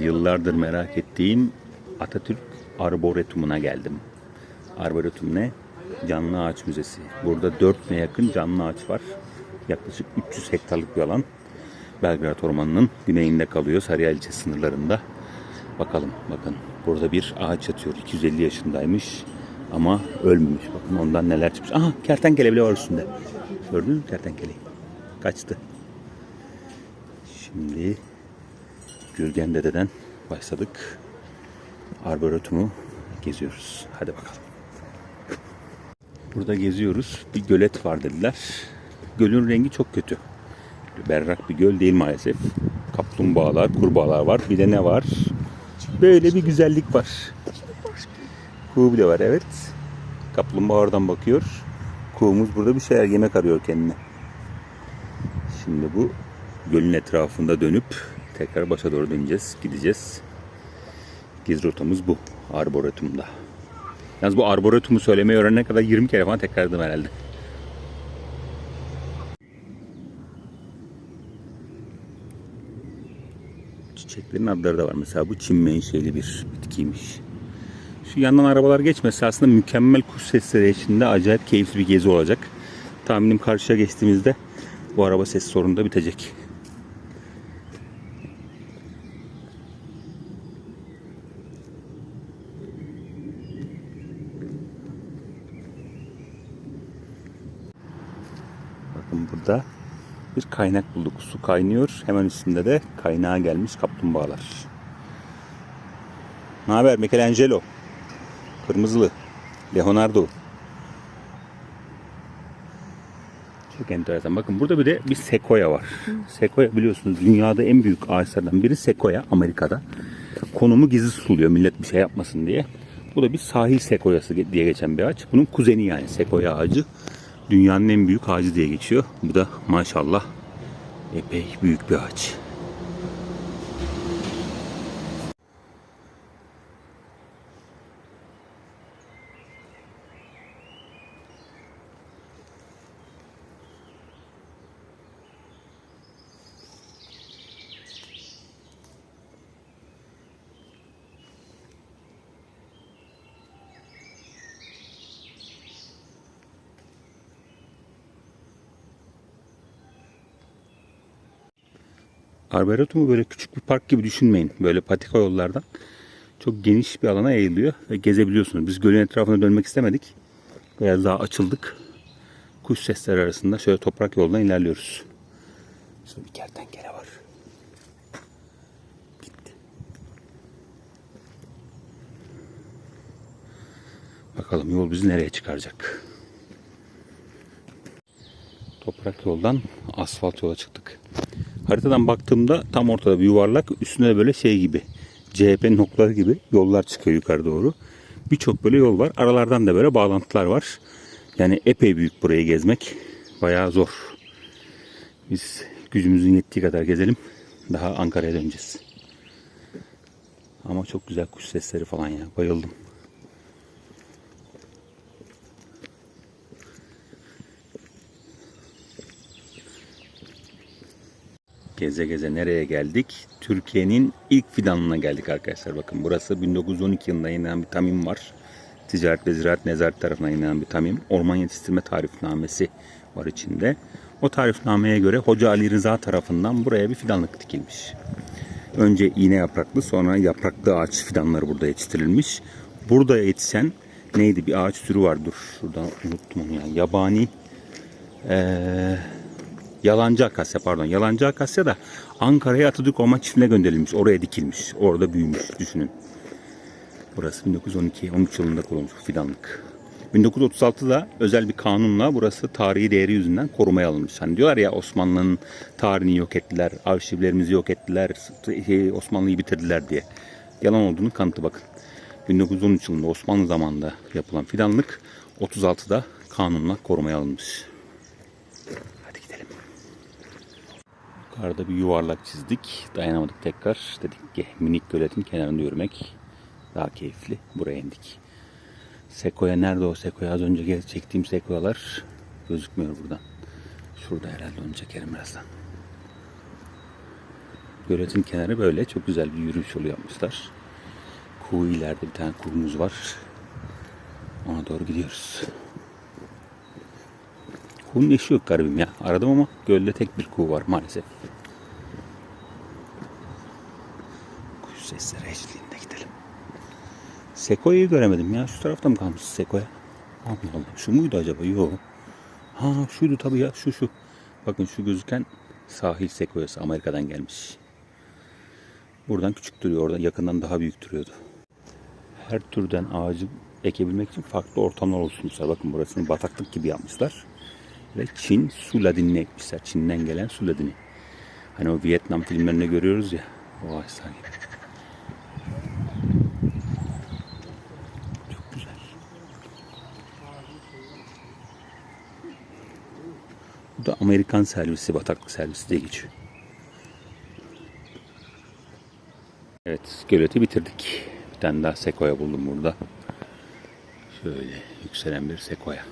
Yıllardır merak ettiğim Atatürk Arboretumuna geldim. Arboretum ne? Canlı Ağaç Müzesi. Burada 4000'e yakın canlı ağaç var. Yaklaşık 300 hektarlık bir alan. Belgrad Ormanı'nın güneyinde kalıyor. Sarıyer ilçe sınırlarında. Bakalım bakın. Burada bir ağaç yatıyor. 250 yaşındaymış. Ama ölmemiş. Bakın ondan neler çıkmış. Aha kertenkele bile var üstünde. Gördünüz mü kertenkeleyi? Kaçtı. Şimdi Gürgen Dede'den başladık. Arboretumu geziyoruz. Hadi bakalım. Burada geziyoruz. Bir gölet var dediler. Gölün rengi çok kötü. Berrak bir göl değil maalesef. Kaplumbağalar, kurbağalar var. Bir de ne var? Böyle bir güzellik var. Kuğu bile var evet. Kaplumbağa oradan bakıyor. Kuğumuz burada bir şeyler yemek arıyor kendine. Şimdi bu gölün etrafında dönüp tekrar başa doğru döneceğiz. Gideceğiz. Gezi rotamız bu. Arboretum'da. Yalnız bu arboretumu söylemeyi öğrenene kadar 20 kere falan tekrarladım herhalde. Çiçeklerin adları da var. Mesela bu çim menşeli bir bitkiymiş. Şu yandan arabalar geçmesi aslında mükemmel kuş sesleri içinde acayip keyifli bir gezi olacak. Tahminim karşıya geçtiğimizde bu araba ses sorunu da bitecek. Bakın burada bir kaynak bulduk. Su kaynıyor. Hemen üstünde de kaynağa gelmiş kaplumbağalar. Ne haber Michelangelo? Kırmızılı. Leonardo. Çok enteresan. Bakın burada bir de bir sekoya var. Sekoya biliyorsunuz dünyada en büyük ağaçlardan biri sekoya Amerika'da. Konumu gizli tutuluyor millet bir şey yapmasın diye. Bu da bir sahil sekoyası diye geçen bir ağaç. Bunun kuzeni yani sekoya ağacı. Dünyanın en büyük ağacı diye geçiyor. Bu da maşallah epey büyük bir ağaç. Arboretum'u böyle küçük bir park gibi düşünmeyin. Böyle patika yollardan çok geniş bir alana yayılıyor ve gezebiliyorsunuz. Biz gölün etrafına dönmek istemedik. Biraz daha açıldık. Kuş sesleri arasında şöyle toprak yoldan ilerliyoruz. Şurada bir kertenkele var. Gitti. Bakalım yol bizi nereye çıkaracak. Toprak yoldan asfalt yola çıktık. Haritadan baktığımda tam ortada bir yuvarlak üstüne de böyle şey gibi CHP'nin noktaları gibi yollar çıkıyor yukarı doğru. Birçok böyle yol var. Aralardan da böyle bağlantılar var. Yani epey büyük burayı gezmek. Bayağı zor. Biz gücümüzün yettiği kadar gezelim. Daha Ankara'ya döneceğiz. Ama çok güzel kuş sesleri falan ya. Bayıldım. Geze geze nereye geldik? Türkiye'nin ilk fidanına geldik arkadaşlar. Bakın burası 1912 yılında yayınlanan bir tamim var. Ticaret ve Ziraat Nezaret tarafından yayınlanan bir tamim. Orman yetiştirme tarifnamesi var içinde. O tarifnameye göre Hoca Ali Rıza tarafından buraya bir fidanlık dikilmiş. Önce iğne yapraklı sonra yapraklı ağaç fidanları burada yetiştirilmiş. Burada yetişen neydi bir ağaç türü var dur şuradan unuttum onu ya. Yabani eee Yalancı akasya pardon. Yalancı akasya da Ankara'ya Atatürk Orman Çiftliği'ne gönderilmiş. Oraya dikilmiş. Orada büyümüş. Düşünün. Burası 1912-13 yılında kurulmuş fidanlık. 1936'da özel bir kanunla burası tarihi değeri yüzünden korumaya alınmış. Hani diyorlar ya Osmanlı'nın tarihini yok ettiler, arşivlerimizi yok ettiler, şey, Osmanlı'yı bitirdiler diye. Yalan olduğunu kanıtı bakın. 1913 yılında Osmanlı zamanında yapılan fidanlık 36'da kanunla korumaya alınmış. Yukarıda bir yuvarlak çizdik. Dayanamadık tekrar. Dedik ki minik göletin kenarında yürümek daha keyifli. Buraya indik. Sekoya nerede o sekoya? Az önce çektiğim sekoyalar gözükmüyor buradan. Şurada herhalde onu çekerim birazdan. Göletin kenarı böyle çok güzel bir yürüyüş yolu yapmışlar. Kuğu ileride bir tane kuğumuz var. Ona doğru gidiyoruz. Kuğunun eşi yok garibim ya. Aradım ama gölde tek bir kuğu var maalesef. Kuş sesleri eşliğinde gidelim. Sekoya'yı göremedim ya. Şu tarafta mı kalmış Sekoya? Allah Allah. Şu muydu acaba? Yok. Ha şuydu tabii ya. Şu şu. Bakın şu gözüken sahil sekoyası Amerika'dan gelmiş. Buradan küçük duruyor. Oradan yakından daha büyük duruyordu. Her türden ağacı ekebilmek için farklı ortamlar oluşturmuşlar. Bakın burasını bataklık gibi yapmışlar. Ve Çin su ladinini ekmişler. Çin'den gelen su ladini. Hani o Vietnam filmlerinde görüyoruz ya. O gibi. Çok güzel. Bu da Amerikan servisi, bataklık servisi diye geçiyor. Evet, göleti bitirdik. Bir tane daha sekoya buldum burada. Şöyle yükselen bir sekoya.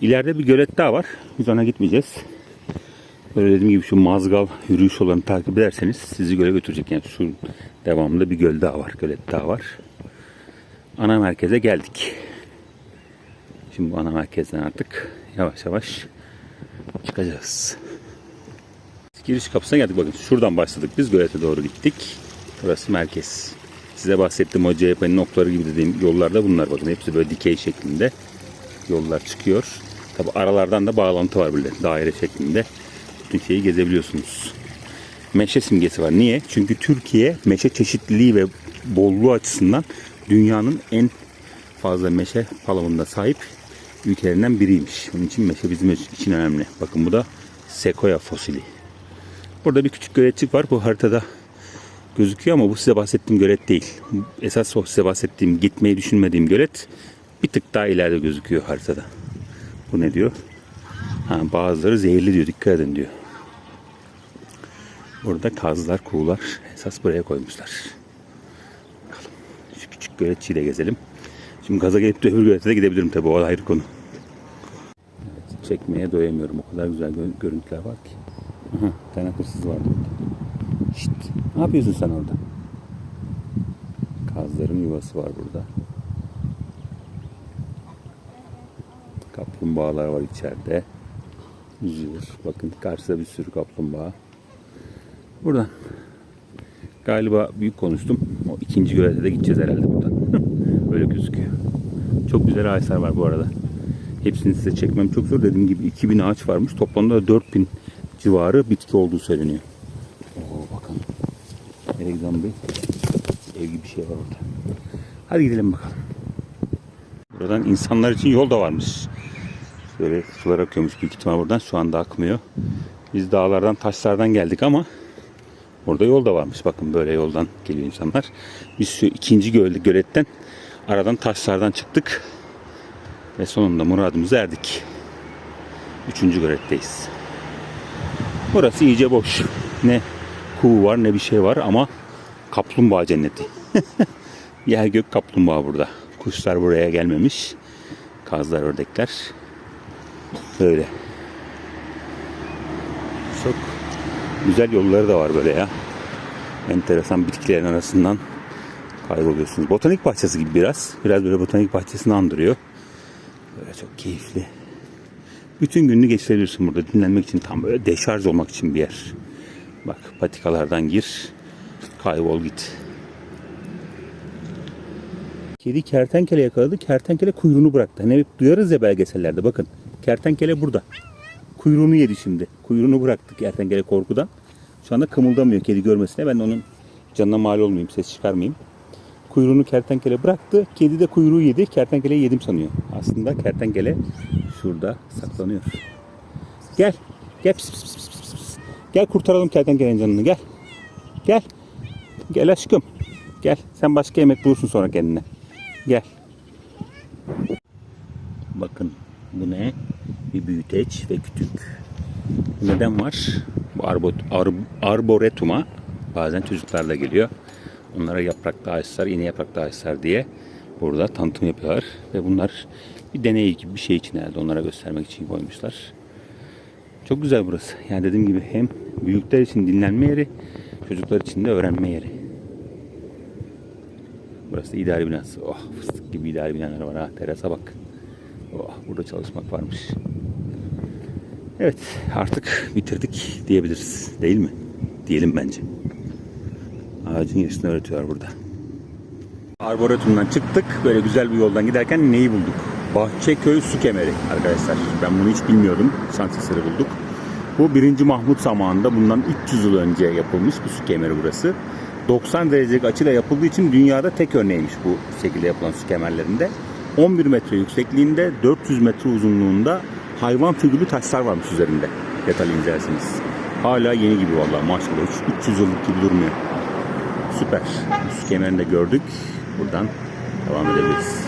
İleride bir gölet daha var. Biz ona gitmeyeceğiz. Böyle dediğim gibi şu mazgal yürüyüş olanı takip ederseniz sizi göle götürecek. Yani şu devamında bir göl daha var, gölet daha var. Ana merkeze geldik. Şimdi bu ana merkezden artık yavaş yavaş çıkacağız. Giriş kapısına geldik bakın. Şuradan başladık biz gölete doğru gittik. Burası merkez. Size bahsettiğim o CHP'nin okları gibi dediğim yollarda bunlar bakın. Hepsi böyle dikey şeklinde yollar çıkıyor. Tabi aralardan da bağlantı var böyle daire şeklinde. Bütün şeyi gezebiliyorsunuz. Meşe simgesi var. Niye? Çünkü Türkiye meşe çeşitliliği ve bolluğu açısından dünyanın en fazla meşe palamında sahip ülkelerinden biriymiş. Onun için meşe bizim için önemli. Bakın bu da sekoya fosili. Burada bir küçük göletçik var. Bu haritada gözüküyor ama bu size bahsettiğim gölet değil. Esas o size bahsettiğim gitmeyi düşünmediğim gölet bir tık daha ileride gözüküyor haritada. Bu ne diyor? Ha, bazıları zehirli diyor. Dikkat edin diyor. Burada kazlar, kuğular esas buraya koymuşlar. Bakalım. Şu küçük göletçiyi de gezelim. Şimdi gaza gelip de öbür gölete de gidebilirim tabii. O ayrı konu. Evet, çekmeye doyamıyorum. O kadar güzel gö- görüntüler var ki. Aha, bir tane hırsız vardı. Şşt, ne yapıyorsun sen orada? Kazların yuvası var burada. Kaplumbağalar var içeride. Yüzüyor. Bakın karşıda bir sürü kaplumbağa. Buradan. Galiba büyük konuştum. O ikinci gölete de gideceğiz herhalde buradan. Böyle gözüküyor. Çok güzel ağaçlar var bu arada. Hepsini size çekmem çok zor. Dediğim gibi 2000 ağaç varmış. Toplamda 4000 civarı bitki olduğu söyleniyor. Oo bakın. Nereye gidiyorum bey? Ev gibi bir şey var orada. Hadi gidelim bakalım. Buradan insanlar için yol da varmış. Böyle sular akıyormuş büyük ihtimal buradan. Şu anda akmıyor. Biz dağlardan, taşlardan geldik ama Orada yol da varmış. Bakın böyle yoldan geliyor insanlar. Biz şu ikinci göl, göletten aradan taşlardan çıktık. Ve sonunda muradımıza erdik. Üçüncü göletteyiz. Burası iyice boş. Ne kuğu var ne bir şey var ama kaplumbağa cenneti. Yer gök kaplumbağa burada. Kuşlar buraya gelmemiş. Kazlar, ördekler. Böyle. Çok güzel yolları da var böyle ya. Enteresan bitkilerin arasından kayboluyorsunuz. Botanik bahçesi gibi biraz. Biraz böyle botanik bahçesini andırıyor. Böyle çok keyifli. Bütün gününü geçirebilirsin burada. Dinlenmek için tam böyle deşarj olmak için bir yer. Bak patikalardan gir. Kaybol git. Kedi kertenkele yakaladı. Kertenkele kuyruğunu bıraktı. Hani hep duyarız ya belgesellerde. Bakın kertenkele burada. Kuyruğunu yedi şimdi. Kuyruğunu bıraktı kertenkele korkudan. Şu anda kımıldamıyor kedi görmesine. Ben onun canına mal olmayayım, ses çıkarmayayım. Kuyruğunu kertenkele bıraktı. Kedi de kuyruğu yedi. Kertenkeleyi yedim sanıyor. Aslında kertenkele şurada saklanıyor. Gel. Gel. Pis, pis, pis, pis, pis. Gel kurtaralım kertenkelenin canını. Gel. Gel. Gel aşkım. Gel. Sen başka yemek bulursun sonra kendine. Gel. Bakın bu ne? Bir büyüteç ve kütük. Neden var? Bu arbo, ar, arboretuma bazen çocuklarla geliyor. Onlara yapraklı ağaçlar, iğne yapraklı ağaçlar diye burada tanıtım yapıyorlar. Ve bunlar bir deney gibi bir şey için herhalde onlara göstermek için koymuşlar. Çok güzel burası. Yani dediğim gibi hem büyükler için dinlenme yeri, çocuklar için de öğrenme yeri. Burası da idari binası. Oh fıstık gibi idari binalar var ha. Terasa bak. Oh burada çalışmak varmış. Evet artık bitirdik diyebiliriz. Değil mi? Diyelim bence. Ağacın yaşını öğretiyor burada. Arboretumdan çıktık. Böyle güzel bir yoldan giderken neyi bulduk? Bahçeköy Su Kemeri arkadaşlar. Ben bunu hiç bilmiyordum. Şans eseri bulduk. Bu 1. Mahmut zamanında bundan 300 yıl önce yapılmış bir su kemeri burası. 90 derecelik açıyla yapıldığı için dünyada tek örneğiymiş bu şekilde yapılan su kemerlerinde. 11 metre yüksekliğinde 400 metre uzunluğunda hayvan figürlü taşlar varmış üzerinde. Detaylı incelersiniz. Hala yeni gibi vallahi maşallah. Hiç 300 yıllık gibi durmuyor. Süper. Su kemerini de gördük. Buradan devam edebiliriz.